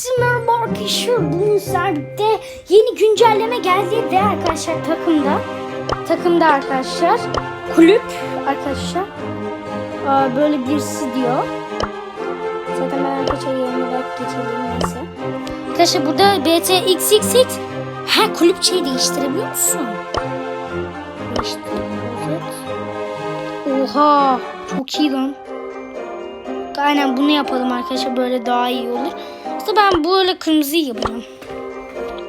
Herkese merhaba arkadaşlar. Bugün sizlerle yeni güncelleme geldi ve arkadaşlar takımda takımda arkadaşlar kulüp arkadaşlar böyle birisi diyor. Zaten ben arkadaşlar yerine bak geçelim neyse. Arkadaşlar burada BTXXX ha kulüp şeyi değiştirebiliyor musun? Değiştirebiliyoruz. Oha çok iyi lan. Aynen bunu yapalım arkadaşlar böyle daha iyi olur. Aslında ben böyle kırmızıyı yapacağım.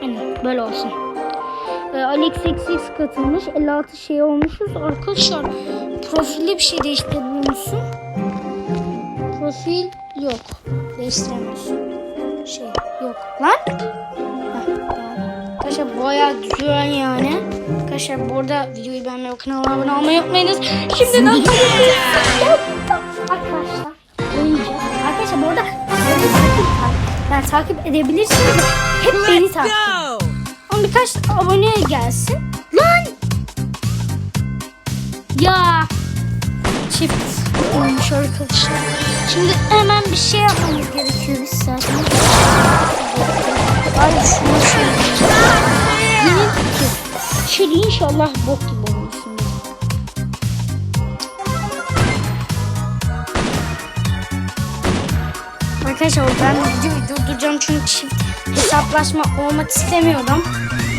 Aynen böyle olsun. Ee, Alex XX katılmış. 56 şey olmuşuz. Arkadaşlar profilde bir şey değiştirebiliyor musun? Profil yok. Değiştiremiyorsun. Şey yok. Lan. Arkadaşlar bayağı güzel yani. Arkadaşlar bu arada videoyu beğenmeyi ve kanalıma abone olmayı unutmayınız. Şimdiden Arkadaşlar oynayacağız. Arkadaşlar bu arada yani takip edebilirsiniz. de Hep beni takip edin. Ama birkaç abone gelsin. Lan! Ya! Çift olmuş arkadaşlar. Şimdi hemen bir şey yapmamız gerekiyor biz zaten. Ay şuna şey Yeni fikir. Şöyle inşallah bok gibi Arkadaşlar ben videoyu durduracağım çünkü çift hesaplaşma olmak istemiyorum.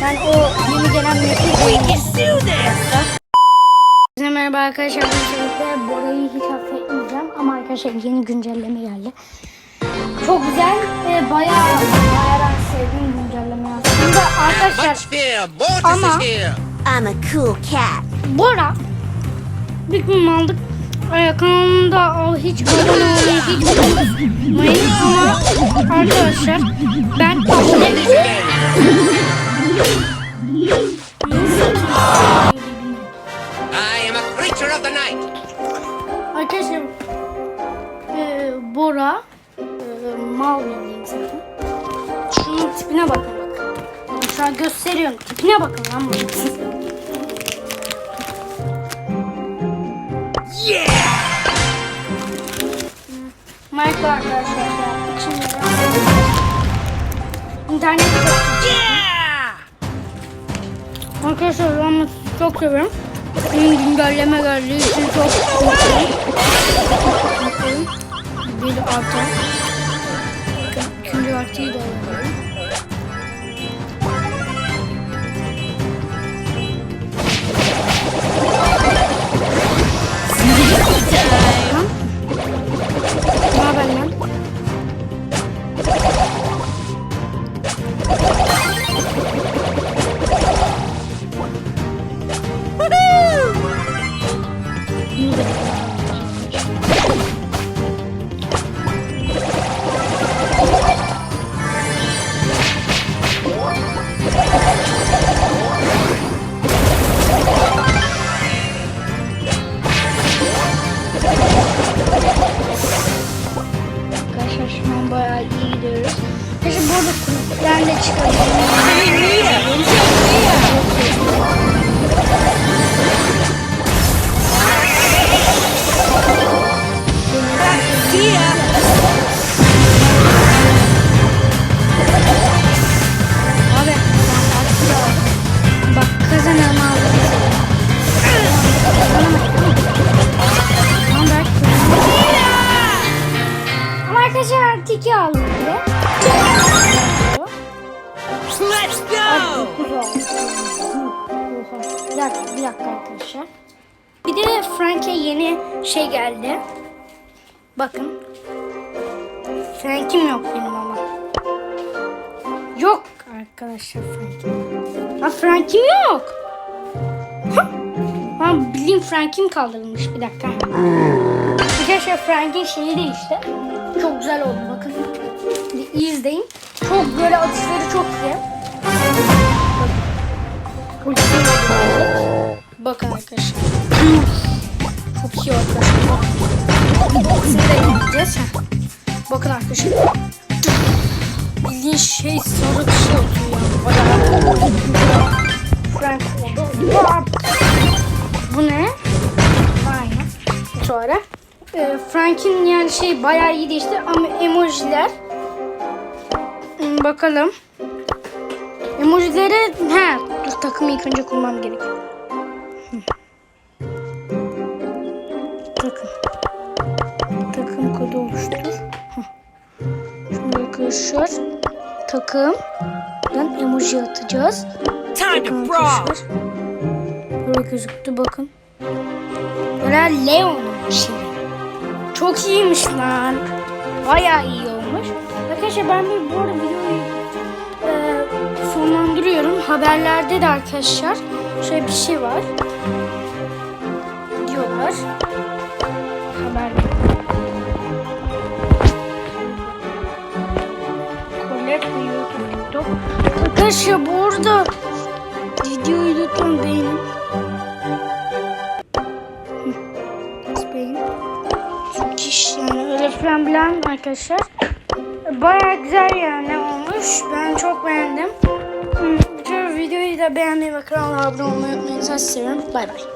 Ben o yeni gelen Size merhaba arkadaşlar. Öncelikle Bora'yı hiç affetmeyeceğim ama arkadaşlar yeni güncelleme geldi. Çok güzel ve bayağı bayağı ben sevdiğim güncelleme aslında. Arkadaşlar Ama-. I'm a cool cat. Bora bir gün aldık. Ee, kanalımda hiç abone olmayı hiç unutmayın ama arkadaşlar ben abone I am a creature of the night. Arkadaşlar e, Bora e, mal bildiğin zaten. Şunun tipine bakın. Bakın Şu an gösteriyorum. Tipine bakın lan bunun. Var arkadaşlar. yaptık. Şimdi ben- İnternet Arkadaşlar ben çok seviyorum. Benim güncelleme geldiği için çok mutluyum. Bir artı. İkinci artıyı da alıyorum. Bayağı iyi gidiyoruz. Arkadaşlar burada kulüplerle çıkabilirim. Abi Let's. Oha. Bir dakika, bir dakika arkadaşlar. Bir de Frank'e yeni şey geldi. Bakın. Frank'im yok benim ama. Yok arkadaşlar Frank'im. Ha Frank'im yok. Ha, ha bileyim Frank'im kaldırılmış bir dakika. Arkadaşlar Frank'in şeyi değişti. Çok güzel oldu bakın. Bir izleyin. Çok böyle atışları çok iyi. Ultisi. Bakın arkadaşlar. Çok iyi arkadaşlar. Ultisini de gideceğiz. Bakın arkadaşlar. Bildiğin şey sarı bir şey atıyor ya. Bayağı. Frank oldu. Bu ne? Aynen. Sonra e, Frank'in yani şey bayağı iyi değişti ama emojiler bakalım. Emojileri he takımı ilk önce kurmam gerekiyor. Takım. Takım kodu oluştur. Şimdi arkadaşlar takımdan emoji atacağız. Bakın arkadaşlar. Böyle gözüktü bakın. Böyle Leon'un şeyi. Çok iyiymiş lan. Bayağı iyi olmuş. Arkadaşlar ben bir bu arada videoyu sonlandırıyorum. Haberlerde de arkadaşlar şöyle bir şey var. Diyorlar. Haberler. Colette ve YouTube, TikTok. Arkadaşlar bu arada videoyu lütfen beğenin. İş yani öyle falan bilen arkadaşlar. Baya güzel yani olmuş. Ben çok beğendim. Videoyu da beğenmeyi ve kanala abone olmayı unutmayın. Sizi seviyorum. Bay bay.